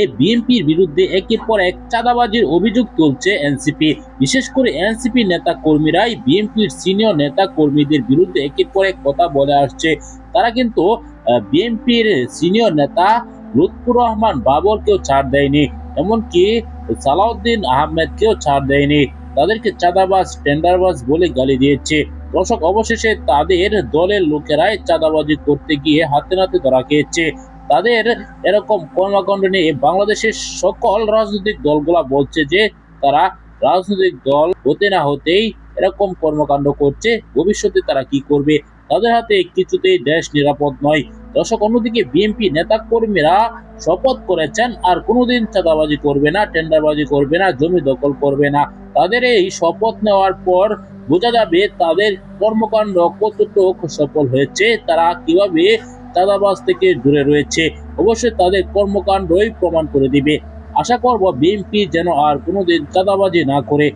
এ বিএনপির বিরুদ্ধে একের পর এক চাঁদাবাজির অভিযোগ তুলছে এনসিপি। বিশেষ করে এনসিপি নেতা কর্মীরাই বিএনপির সিনিয়র নেতা কর্মীদের বিরুদ্ধে একের পর এক কথা বলে আসছে। তারা কিন্তু বিএনপির সিনিয়র নেতা লুৎফুর রহমান বাবরকেও ছাড় দেয়নি, এমনকি সালাউদ্দিন আহমেদকেও ছাড় দেয়নি। তাদেরকে চাঁদাবাজ, টেন্ডারবাজ বলে গালি দিয়েছে। দর্শক, অবশেষে তাদের দলের লোকেরাই চাঁদাবাজি করতে গিয়ে হাতে নাতে ধরা খেয়েছে। তাদের এরকম কর্মকাণ্ড নিয়ে বাংলাদেশের সকল রাজনৈতিক দলগুলা বলছে যে তারা রাজনৈতিক দল হতে না হতেই এরকম কর্মকাণ্ড করছে। ভবিষ্যতে তারা কি করবে? তাদের হাতে কিছুতেই দেশ নিরাপদ নয়। দর্শক, অন্যদিকে বিএনপি নেতা কর্মীরা শপথ করেছেন, আর কোনোদিন চাঁদাবাজি করবে না, টেন্ডারবাজি করবে না, জমি দখল করবে না। তাদের এই শপথ নেওয়ার পর বোঝা যাবে তাদের কর্মকাণ্ড কতটুকু সফল হয়েছে, তারা কীভাবে চাঁদাবাজ থেকে দূরে রয়েছে। অবশ্যই তাদের কর্মকাণ্ডই প্রমাণ করে দিবে। আশা করব বিএনপি যেন আর কোনোদিন চাঁদাবাজি না করে